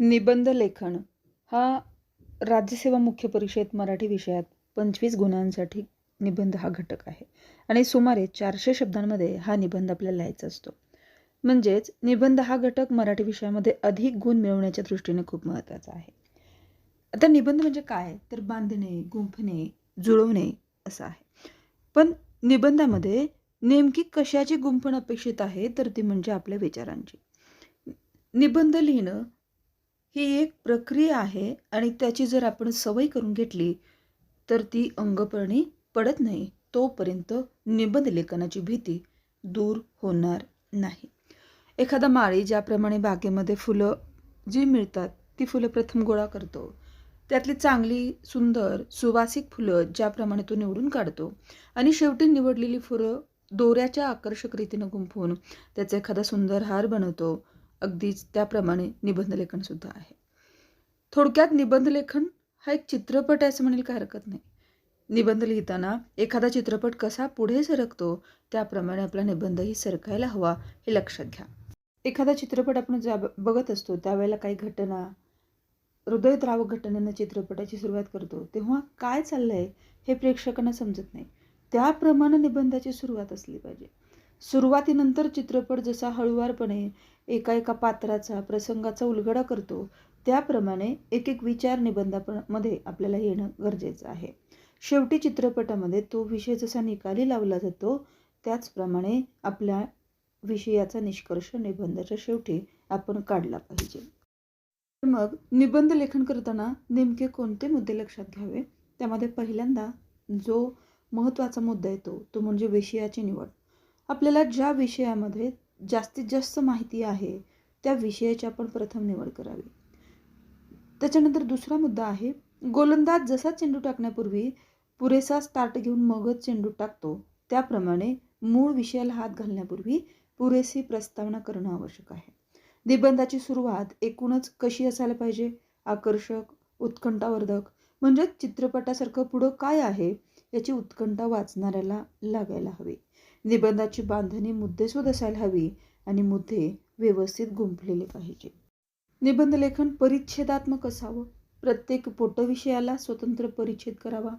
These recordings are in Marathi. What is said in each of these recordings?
निबंध लेखन हा राज्यसेवा मुख्य परीक्षेत मराठी विषयात पंचवीस गुणांसाठी निबंध हा घटक आहे. आणि सुमारे चारशे शब्दांमध्ये हा निबंध आपल्याला लिहायचा असतो. म्हणजेच निबंध हा घटक मराठी विषयामध्ये अधिक गुण मिळवण्याच्या दृष्टीने खूप महत्त्वाचा आहे. आता निबंध म्हणजे काय? तर बांधणे गुंफणे जुळवणे असं आहे. पण निबंधामध्ये नेमकी कशाची गुंफण अपेक्षित आहे? तर ती म्हणजे आपल्या विचारांची. निबंध लिहिणं ही एक प्रक्रिया आहे आणि त्याची जर आपण सवय करून घेतली तर ती अंगपळणी पडत नाही. तोपर्यंत निबंध लेखनाची भीती दूर होणार नाही. एखादा माळी ज्याप्रमाणे बागेमध्ये फुलं जी मिळतात ती फुलं प्रथम गोळा करतो. त्यातली चांगली सुंदर सुवासिक फुलं ज्याप्रमाणे तो निवडून काढतो. आणि शेवटी निवडलेली फुलं दोऱ्याच्या आकर्षक रीतीनं गुंफून त्याचा एखादा सुंदर हार बनवतो. अगदीच त्याप्रमाणे निबंधलेखनसुद्धा आहे. थोडक्यात निबंध लेखन हा एक चित्रपट आहे असं म्हणायला काय हरकत नाही. निबंध लिहिताना एखादा चित्रपट कसा पुढे सरकतो त्याप्रमाणे आपला निबंधही सरकायला हवा हे लक्षात घ्या. एखादा चित्रपट आपण ज्या बघत असतो त्यावेळेला काही घटना हृदयद्रावक घटनेनं चित्रपटाची सुरुवात करतो तेव्हा काय चाललं आहे हे प्रेक्षकांना समजत नाही. त्याप्रमाणे निबंधाची सुरुवात असली पाहिजे. सुरुवातीनंतर चित्रपट जसा हळुवारपणे एका एका पात्राचा प्रसंगाचा उलगडा करतो त्याप्रमाणे एक एक विचार निबंधामध्ये आपल्याला येणं गरजेचं आहे. शेवटी चित्रपटामध्ये तो विषय जसा निकाली लावला जातो त्याचप्रमाणे आपल्या विषयाचा निष्कर्ष निबंधाच्या शेवटी आपण काढला पाहिजे. मग निबंध लेखन करताना नेमके कोणते मुद्दे लक्षात घ्यावे? त्यामध्ये पहिल्यांदा जो महत्त्वाचा मुद्दा येतो तो म्हणजे विषयाची निवड. आपल्याला ज्या विषयामध्ये जास्तीत जास्त माहिती आहे त्या विषयाची आपण प्रथम निवड करावी. त्याच्यानंतर दुसरा मुद्दा आहे गोलंदाज जसा चेंडू टाकण्यापूर्वी पुरेसा स्टार्ट घेऊन मगच चेंडू टाकतो त्याप्रमाणे मूळ विषयाला हात घालण्यापूर्वी पुरेशी प्रस्तावना करणं आवश्यक आहे. निबंधाची सुरुवात एकूणच कशी असायला पाहिजे? आकर्षक उत्कंठावर्धक म्हणजे चित्रपटासारखं पुढं काय आहे याची उत्कंठा वाचणाऱ्याला लागायला हवी. निबंधाची बांधणी मुद्देसूद असायला हवी आणि मुद्दे व्यवस्थित गुंफलेले पाहिजे. निबंध लेखन परिच्छेदात्मक असावं. प्रत्येक पोटविषयाला स्वतंत्र परिच्छेद करावा.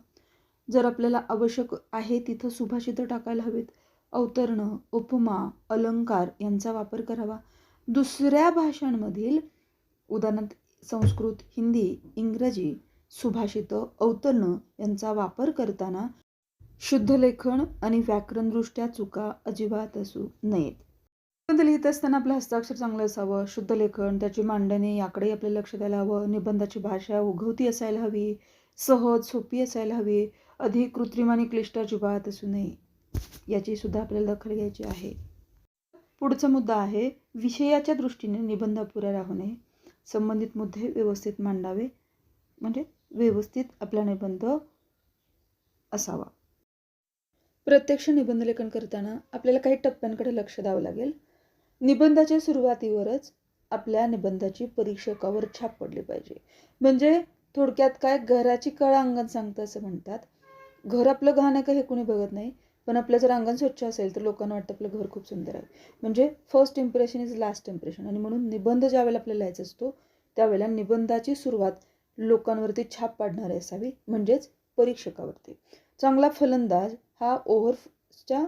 जर आपल्याला आवश्यक आहे तिथं सुभाषितं टाकायला हवेत. अवतरणं उपमा अलंकार यांचा वापर करावा. दुसऱ्या भाषांमधील उदाहरणार्थ संस्कृत हिंदी इंग्रजी सुभाषितं अवतरणं यांचा वापर करताना शुद्ध लेखन आणि व्याकरणदृष्ट्या चुका अजिबात असू नयेत. निबंध लिहित असताना आपलं हस्ताक्षर चांगलं असावं शुद्ध लेखन त्याची मांडणी याकडे आपलं लक्ष द्यायला हवं निबंधाची भाषा उगवती असायला हवी सहज सोपी असायला हवी अधिक कृत्रिम आणि क्लिष्ट अजिबात असू नये याची सुद्धा आपल्याला दखल घ्यायची आहे. पुढचा मुद्दा आहे विषयाच्या दृष्टीने निबंध अपुऱ्या राहू नये संबंधित मुद्दे व्यवस्थित मांडावे म्हणजे व्यवस्थित आपला निबंध असावा. प्रत्यक्ष निबंध लेखन करताना आपल्याला काही टप्प्यांकडे लक्ष द्यावं लागेल. निबंधाच्या सुरुवातीवरच आपल्या निबंधाची परीक्षकावर छाप पडली पाहिजे. म्हणजे थोडक्यात काय घराची कळा अंगण सांगतं असं म्हणतात. घर आपलं घाण आहे का हे कोणी बघत नाही. पण आपलं जर अंगण स्वच्छ असेल तर लोकांना वाटतं आपलं घर खूप सुंदर आहे. म्हणजे first impression is last impression आणि म्हणून निबंध ज्या वेळेला आपल्याला लिहायचा असतो त्यावेळेला निबंधाची सुरुवात लोकांवरती छाप पाडणारी असावी. म्हणजेच परीक्षकावरती. चांगला फलंदाज हा ओव्हरच्या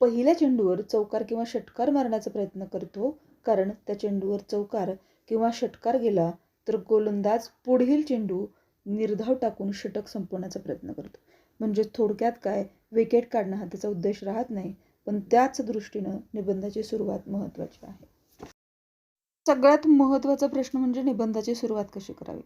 पहिल्या चेंडूवर चौकार किंवा षटकार मारण्याचा प्रयत्न करतो. कारण त्या चेंडूवर चौकार किंवा षटकार गेला तर गोलंदाज पुढील चेंडू निर्धाव टाकून षटक संपवण्याचा प्रयत्न करतो. म्हणजे थोडक्यात काय? विकेट काढणं हा त्याचा उद्देश राहत नाही पण त्याच दृष्टीनं निबंधाची सुरुवात महत्त्वाची आहे. सगळ्यात महत्त्वाचा प्रश्न म्हणजे निबंधाची सुरुवात कशी करावी?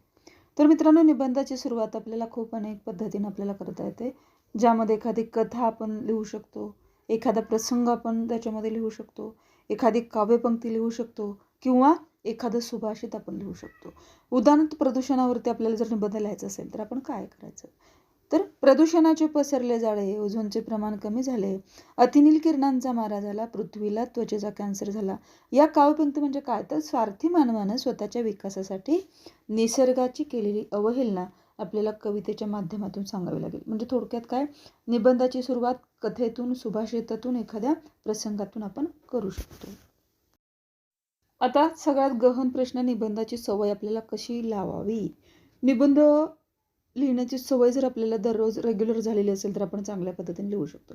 तर मित्रांनो निबंधाची सुरुवात आपल्याला खूप अनेक पद्धतीने आपल्याला करता येते. ज्यामध्ये एखादी कथा आपण लिहू शकतो एखादा प्रसंग आपण त्याच्यामध्ये लिहू शकतो एखादी काव्यपंक्ती लिहू शकतो किंवा एखादं सुभाषित आपण लिहू शकतो. उदाहरणार्थ प्रदूषणावरती आपल्याला जर निबंध लिहायचं असेल तर आपण काय करायचं? तर प्रदूषणाचे पसरले जाळे ओझोनचे प्रमाण कमी झाले अतिनील किरणांचा मारा झाला पृथ्वीला त्वचेचा कॅन्सर झाला या काव्यपंक्ती म्हणजे काय? तर स्वार्थी मानवानं स्वतःच्या विकासासाठी निसर्गाची केलेली अवहेलना आपल्याला कवितेच्या माध्यमातून सांगावी लागेल. म्हणजे थोडक्यात काय? निबंधाची सुरुवात कथेतून सुभाषितातून एखाद्या प्रसंगातून आपण करू शकतो. आता सगळ्यात गहन प्रश्न निबंधाची सवय आपल्याला कशी लावावी? निबंध लिहिण्याची सवय जर आपल्याला दररोज रेग्युलर झालेली असेल तर आपण चांगल्या पद्धतीने लिहू शकतो.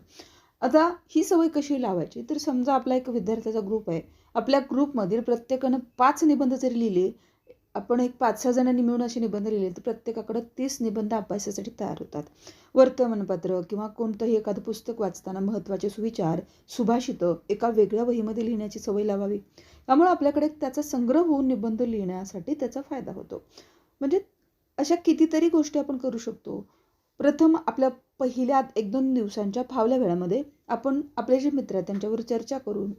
आता ही सवय कशी लावायची? तर समजा आपला एक विद्यार्थ्याचा ग्रुप आहे. आपल्या ग्रुपमधील प्रत्येकानं पाच निबंध जरी लिहिले आपण एक पाच सहा जणांनी मिळून असे निबंध लिहिले तर प्रत्येकाकडं तीस निबंध अभ्यासासाठी तयार होतात. वर्तमानपत्र किंवा कोणतंही एखादं पुस्तक वाचताना महत्त्वाचे सुविचार सुभाषितं एका वेगळ्या वहीमध्ये लिहिण्याची सवय लावावी. त्यामुळे आपल्याकडे त्याचा संग्रह होऊन निबंध लिहिण्यासाठी त्याचा फायदा होतो. म्हणजे अशा कितीतरी गोष्टी आपण करू शकतो. प्रथम आपल्या पहिल्या एक दोन दिवसांच्या फावल्या वेळामध्ये आपण आपले जे मित्र आहेत त्यांच्यावर चर्चा करून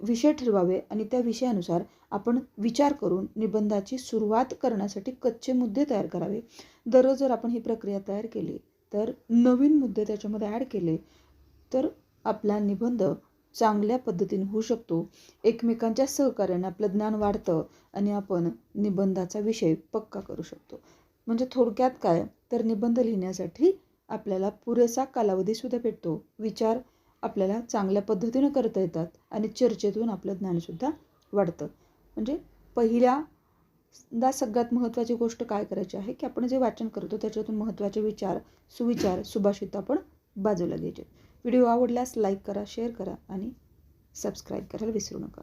विषय ठरवावे आणि त्या विषयानुसार आपण विचार करून निबंधाची सुरुवात करण्यासाठी कच्चे मुद्दे तयार करावे. दररोज जर आपण ही प्रक्रिया तयार केली तर नवीन मुद्दे त्याच्यामध्ये ॲड केले तर आपला निबंध चांगल्या पद्धतीने होऊ शकतो. एकमेकांच्या सहकार्याने आपलं ज्ञान वाढतं आणि आपण निबंधाचा विषय पक्का करू शकतो. म्हणजे थोडक्यात काय? तर निबंध लिहिण्यासाठी आपल्याला पुरेसा कालावधीसुद्धा भेटतो. विचार आपल्याला चांगल्या पद्धतीनं करता येतात आणि चर्चेतून आपलं ज्ञानसुद्धा वाढतं. म्हणजे पहिल्यांदा सगळ्यात महत्त्वाची गोष्ट काय करायची आहे की आपण जे वाचन करतो त्याच्यातून महत्त्वाचे विचार सुविचार सुभाषित आपण बाजूला घ्यायचे. व्हिडिओ आवडल्यास लाईक करा शेअर करा आणि सबस्क्राईब करायला विसरू नका.